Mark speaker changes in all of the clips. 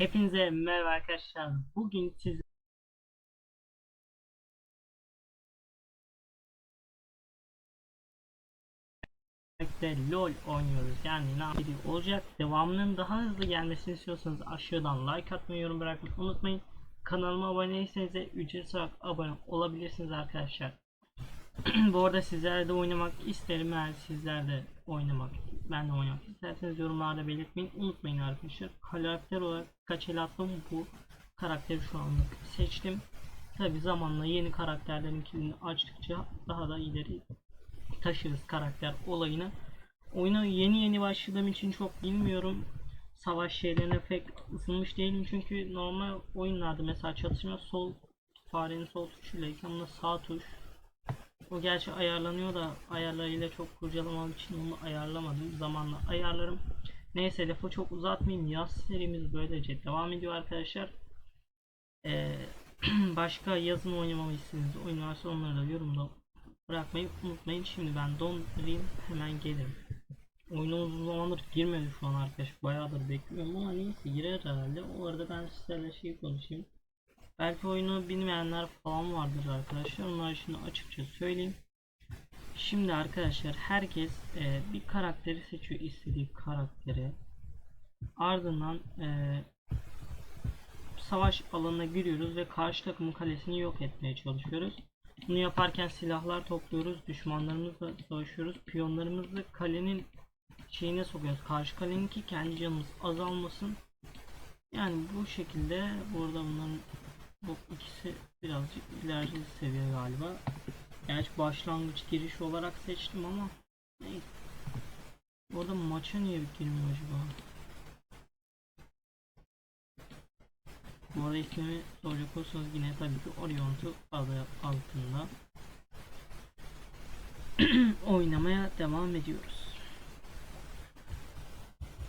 Speaker 1: Hepinize merhaba arkadaşlar. Bugün siz LOL oynuyoruz. Yani ne video olacak. Devamının daha hızlı gelmesini istiyorsanız aşağıdan like atmayı, yorum bırakmayı unutmayın. Kanalıma abone değilseniz de ücretsiz olarak abone olabilirsiniz arkadaşlar. Bu arada sizler de oynamak isterim eğer sizler de oynamak ben de oynamak isterseniz yorumlarda belirtmeyi unutmayın arkadaşlar. Karakter olarak kaç el attım bu karakteri şu anlık seçtim. Tabi zamanla yeni karakterlerin kilidini açtıkça daha da ileri taşırız karakter olayını. Oyuna yeni yeni başladığım için çok bilmiyorum. Savaş şeylerine pek ısınmış değilim çünkü normal oyunlarda mesela çatışma sol farenin sol tuşuyla bunda sağ tuş o gerçi ayarlanıyor da ayarlarıyla çok kurcalamam için onu ayarlamadım. Zamanla ayarlarım. Neyse lafı çok uzatmayayım. Yaz serimiz böylece devam ediyor arkadaşlar. Ee, başka yazın oynamamı istediğiniz oyun varsa onları da yorumda bırakmayı unutmayın. Şimdi ben dondurayım hemen gelirim. Oyuna uzun zamandır girmedi şu an arkadaş. Bayağıdır bekliyorum ama neyse girer herhalde. O arada ben sizlerle şey konuşayım. Belki oyunu bilmeyenler falan vardır arkadaşlar. Onlar için açıkça söyleyeyim. Şimdi arkadaşlar herkes e, bir karakteri seçiyor istediği karakteri. Ardından e, savaş alanına giriyoruz ve karşı takımın kalesini yok etmeye çalışıyoruz. Bunu yaparken silahlar topluyoruz, düşmanlarımızla savaşıyoruz, piyonlarımızı kalenin şeyine sokuyoruz. Karşı kalenin ki kendi canımız azalmasın. Yani bu şekilde burada bunların bu ikisi birazcık ileride seviye galiba. Gerçi başlangıç giriş olarak seçtim ama neyse. Orada maça niye girmiyor acaba? Bu arada ismimi soracak olursanız yine tabii ki Orion'tu adı altında. Oynamaya devam ediyoruz.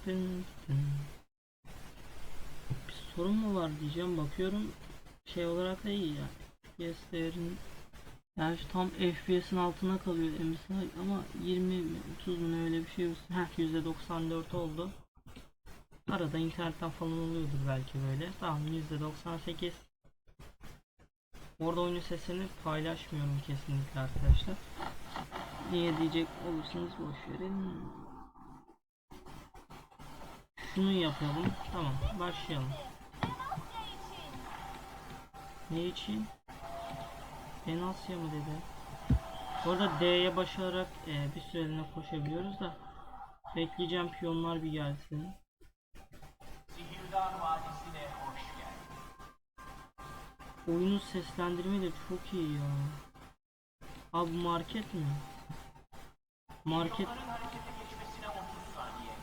Speaker 1: Dın. Bir sorun mu var diyeceğim bakıyorum şey olarak da iyi yani. FPS değerin yani şu tam FPS'in altına kalıyor MSI ama 20 mi 30 mu öyle bir şey Heh %94 oldu. Arada internetten falan oluyordur belki böyle. Tamam %98 Orada oyun sesini paylaşmıyorum kesinlikle arkadaşlar. Niye diyecek olursanız boşverin. Şunu yapalım. Tamam başlayalım. Ne için? En Asya mı dedi? Orada D'ye başararak e, bir süreliğine koşabiliyoruz da bekleyeceğim piyonlar bir gelsin. Oyunun seslendirme de çok iyi ya. Abi market mi? Market
Speaker 2: Onların harekete geçmesine 30 saniye.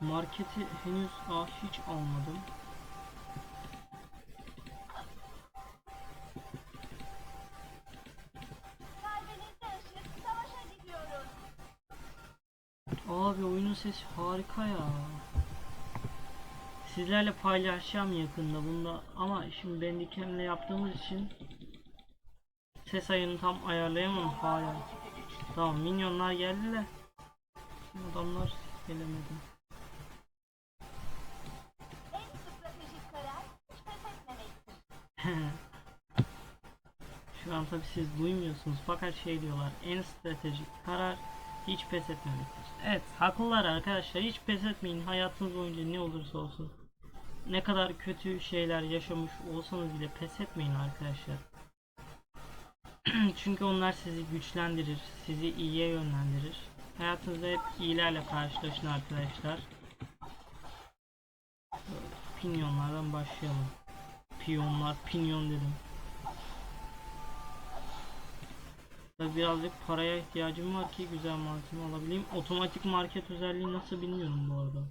Speaker 1: marketi henüz ah hiç almadım. Oyunun sesi harika ya. Sizlerle paylaşacağım yakında bunda ama şimdi Bandicam'le yaptığımız için ses ayarını tam ayarlayamam hala. Tamam minyonlar geldi de adamlar gelemedi. Şu an tabi siz duymuyorsunuz fakat şey diyorlar en stratejik karar hiç pes etmemektir. Evet haklılar arkadaşlar hiç pes etmeyin hayatınız boyunca ne olursa olsun. Ne kadar kötü şeyler yaşamış olsanız bile pes etmeyin arkadaşlar. Çünkü onlar sizi güçlendirir, sizi iyiye yönlendirir. Hayatınızda hep iyilerle karşılaşın arkadaşlar. Pinyonlardan başlayalım. Piyonlar, pinyon dedim. Tabii birazcık paraya ihtiyacım var ki güzel malzeme alabileyim. Otomatik market özelliği nasıl bilmiyorum bu arada.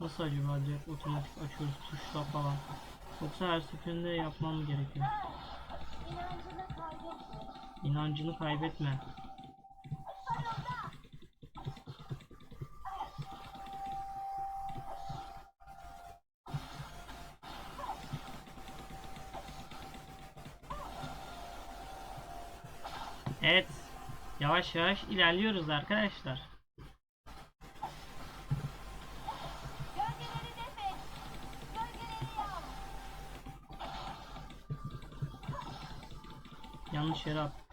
Speaker 1: Nasıl acaba direkt otomatik açıyoruz tuşla falan. Yoksa her seferinde yapmam gerekiyor?
Speaker 3: İnancını kaybetme.
Speaker 1: yavaş yavaş ilerliyoruz arkadaşlar. Yanlış yere
Speaker 3: attım.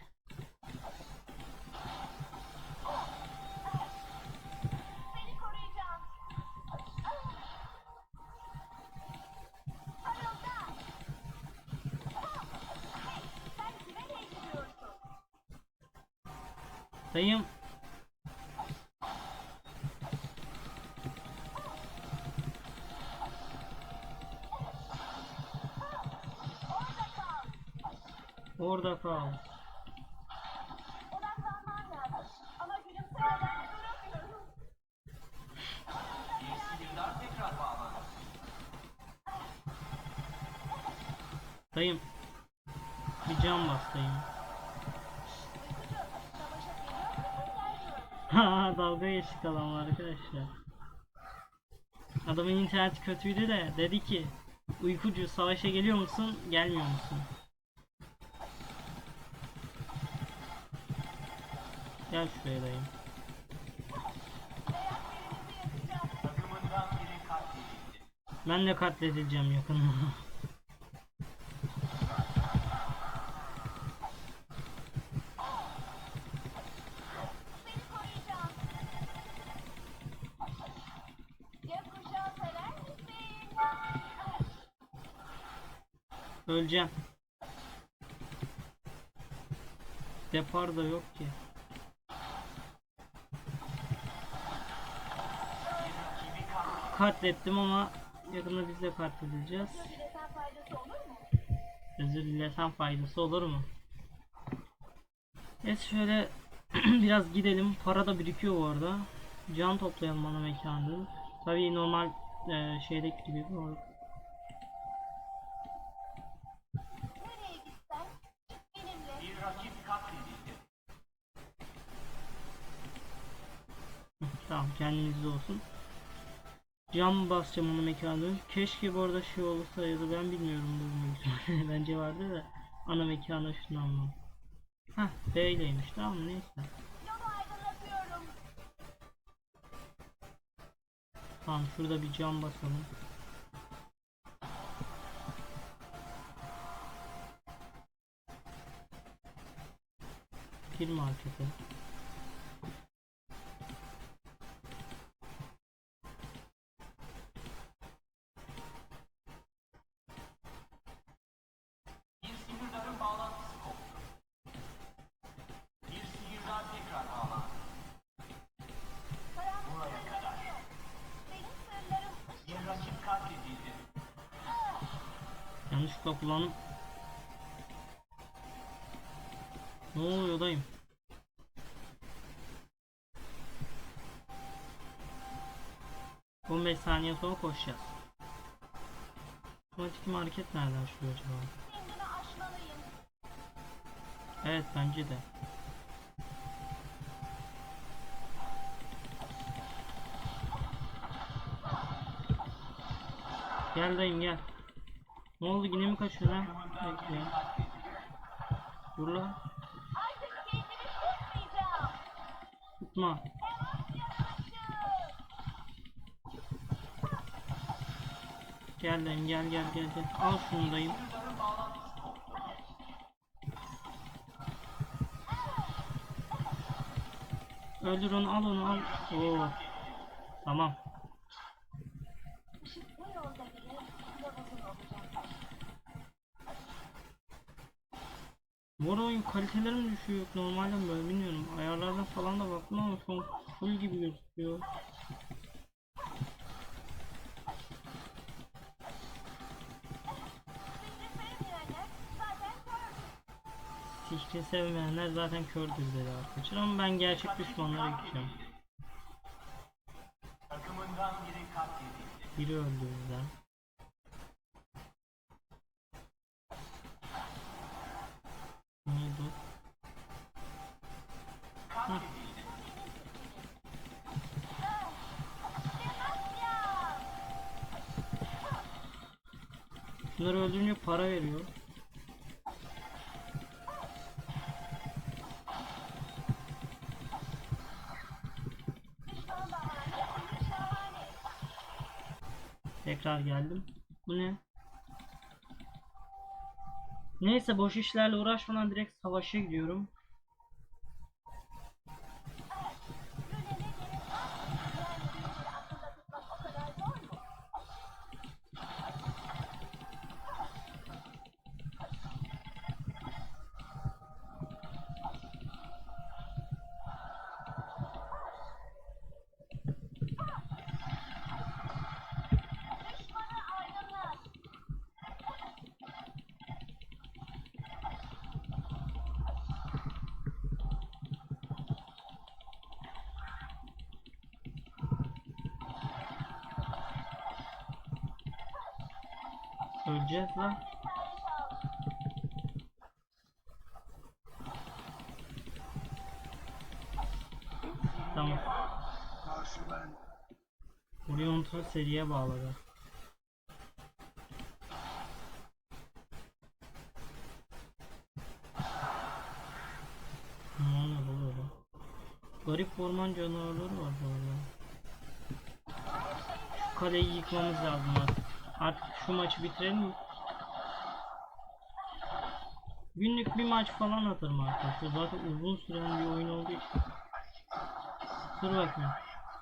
Speaker 1: Dayım.
Speaker 2: Bir
Speaker 1: can bas dayım. Ha dalga geçtik adamla arkadaşlar. Adamın interneti kötüydü de dedi ki uykucu savaşa geliyor musun gelmiyor musun? Gel şuraya dayım. Ben de katledileceğim yakında. Öleceğim. Depar da yok ki. Katlettim ama yakında biz de katledileceğiz.
Speaker 3: Özür
Speaker 1: dilesem faydası olur mu? Evet şöyle biraz gidelim. Para da birikiyor bu arada. Can toplayalım ana mekanı. Tabii normal e, şeydeki gibi. Cam basacağım ana mekanı. Keşke bu arada şey olursa ya ben bilmiyorum bu. Bence vardı da ana mekana şunu almam. Hah B ileymiş tamam neyse. Tamam şurada bir cam basalım. Pil marketi. Kullanıp Ne oluyor dayım? On beş saniye sonra koşacağız. Otomatik market nereden açılıyor acaba? Evet bence de. Gel dayım gel. Ne oldu yine mi kaçıyor lan? Bekle. Dur lan. Tutma. Gel dayım gel gel gel gel. Al şunu dayım. Öldür onu al onu al. Oo. Tamam.
Speaker 3: Işık bu yolda bile kılavuzun olacak.
Speaker 1: Arada oyun kaliteleri mi düşüyor? Normalde mi böyle bilmiyorum. Ayarlardan falan da baktım ama şu an full gibi gözüküyor.
Speaker 3: Sihri sevmeyenler zaten kördür.
Speaker 1: dedi arkadaşlar ama ben gerçek düşmanlara gideceğim.
Speaker 2: Biri
Speaker 1: öldü bizden. Ne oldu?
Speaker 2: Katledildi.
Speaker 3: Sebastian!
Speaker 1: Şunları öldürünce para veriyor. Tekrar geldim. Bu ne? Neyse boş işlerle uğraşmadan direkt savaşa gidiyorum. Öleceğiz lan. Tamam. Orion'u seriye bağladı. Ne oluyor bu böyle? Garip orman canavarları var bu arada. Şu kaleyi yıkmamız lazım artık. Artık şu maçı bitirelim. Günlük bir maç falan atarım arkadaşlar. Zaten uzun süren bir oyun olduğu için. Dur bakayım.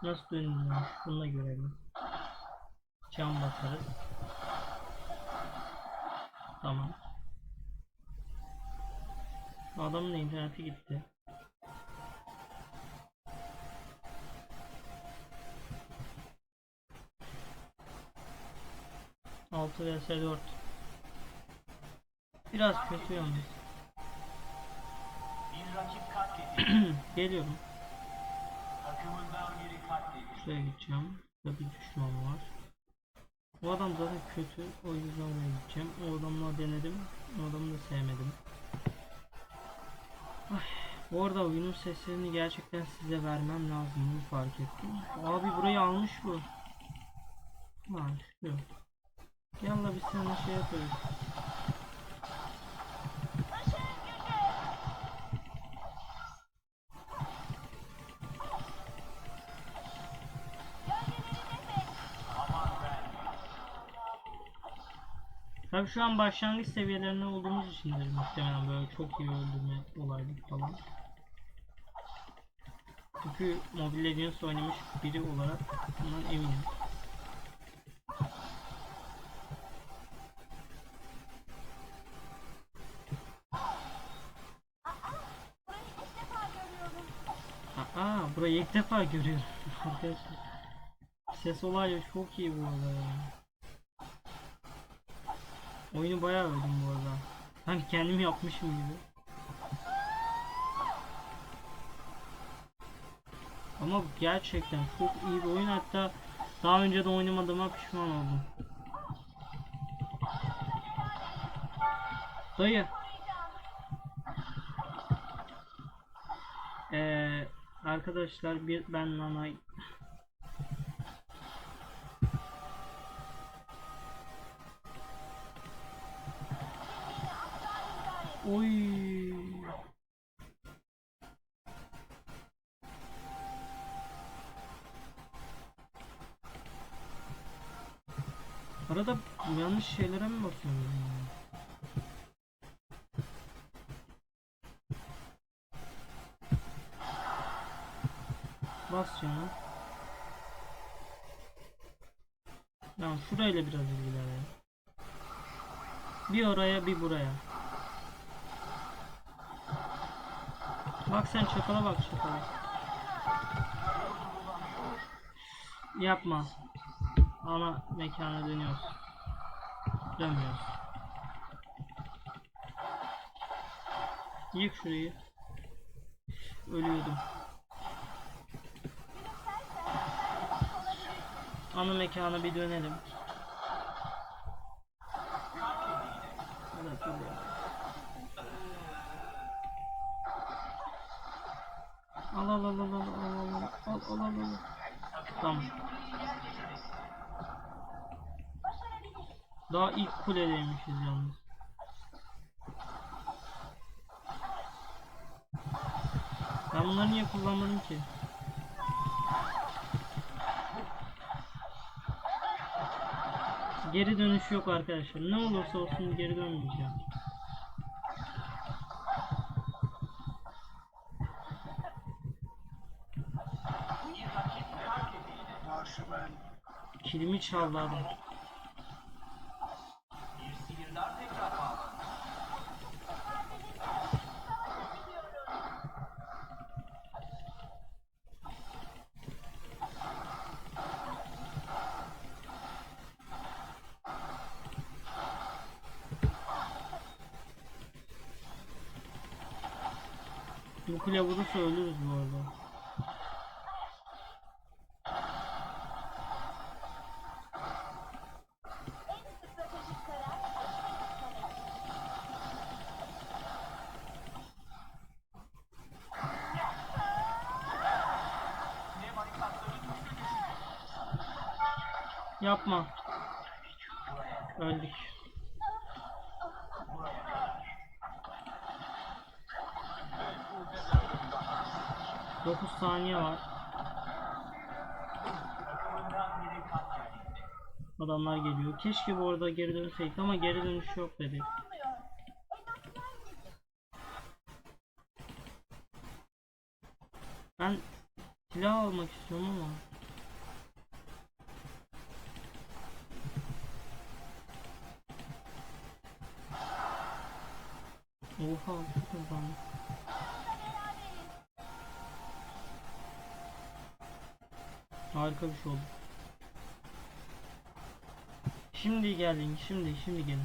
Speaker 1: Nasıl dönüyor? Bunu da görelim. Cam basarız. Tamam. Adamın interneti gitti. Altı vs 4 Biraz kötü yalnız. Geliyorum. Şuraya gideceğim. Burada bir düşman var. O adam zaten kötü. O yüzden oraya gideceğim. O adamla denedim. O adamı da sevmedim. Ay, bu arada oyunun seslerini gerçekten size vermem lazım. Bunu fark ettim. Abi burayı almış bu. Lan şu. Yalla biz seninle şey
Speaker 3: gücü.
Speaker 1: Tabi şu an başlangıç seviyelerinde olduğumuz içindir muhtemelen böyle çok iyi öldürme olayları falan. Çünkü Mobile Legends oynamış biri olarak bundan eminim.
Speaker 3: Defa görüyorum.
Speaker 1: Ses olayı çok iyi bu arada ya. Oyunu bayağı övdüm bu arada. Sanki kendim yapmışım gibi. Ama gerçekten çok iyi bir oyun hatta daha önce de oynamadığıma pişman oldum. Dayı. Ee, arkadaşlar bir ben nanay Oy. Arada yanlış şeylere mi bakıyorum ya? Tamam şurayla biraz ilgilenelim. Bir oraya bir buraya. Bak sen çakala bak çakala. Yapma. Ana mekana dönüyoruz. Dönmüyoruz. Yık şurayı. Ölüyordum. Ana mekana bir dönelim. Evet, al al al al al al al al al al Tamam. Daha ilk kuledeymişiz yalnız. Ben bunları niye kullanmadım ki? Geri dönüş yok arkadaşlar. Ne olursa olsun geri dönmeyeceğim. Kilimi çaldı adam. Bu kule vurursa ölürüz bu arada. Adamlar geliyor. Keşke bu arada geri dönseydik ama geri dönüş yok dedi. Ben silah almak istiyorum ama. Oha çok hızlandı. Harika bir şey oldu. Şimdi gelin, şimdi, şimdi gelin.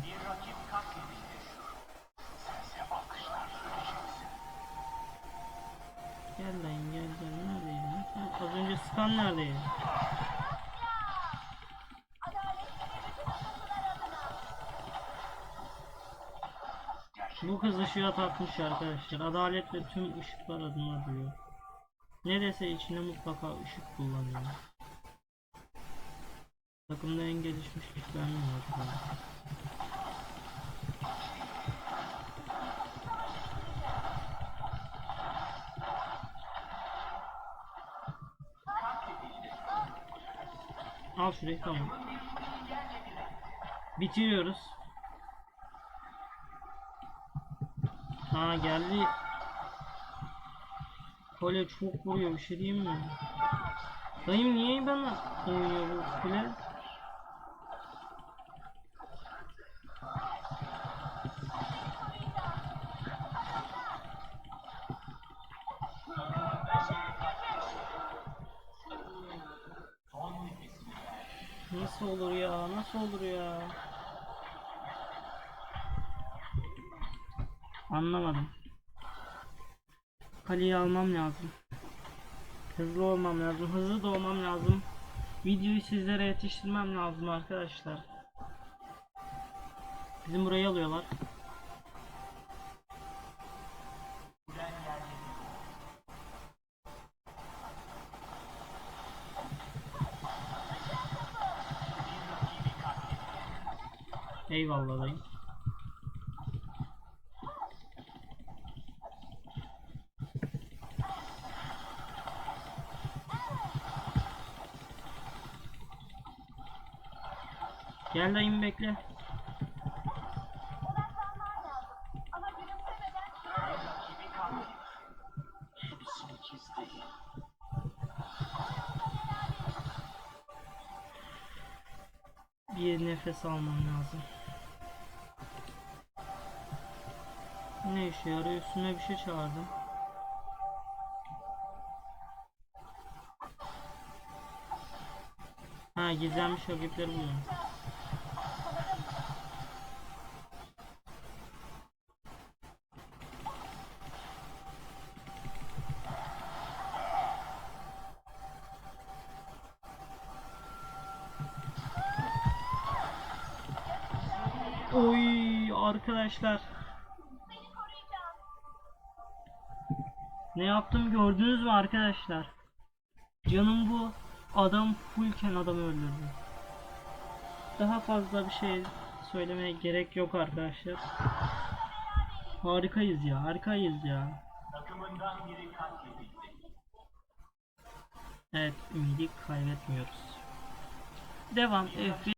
Speaker 1: Gel lan gel gel neredeydin? Ha, Az önce skan neredeydi? Bu kız ışığa takmış arkadaşlar. Adalet ve tüm ışıklar adına diyor. Ne dese içine mutlaka ışık kullanıyor. Takımda en gelişmiş mi var? Al şurayı tamam. Bitiriyoruz. Ha geldi. Kole çok vuruyor bir şey diyeyim mi? Dayım niye bana oynuyor bu kule? Nasıl olur ya? Anlamadım. Kaleyi almam lazım. Hızlı olmam lazım. Hızlı da olmam lazım. Videoyu sizlere yetiştirmem lazım arkadaşlar. Bizim burayı alıyorlar. Eyvallah dayı. Gel dayım bekle. Bir nefes almam lazım. Ne işe yarıyor? Üstüne bir şey çağırdım. Ha gizlenmiş rakipleri buluyorum. Oy arkadaşlar. Ne yaptım gördünüz mü arkadaşlar? Canım bu. Adam fullken adamı öldürdü. Daha fazla bir şey söylemeye gerek yok arkadaşlar. Harikayız ya, harikayız ya. Evet, ümidi kaybetmiyoruz. Devam. F1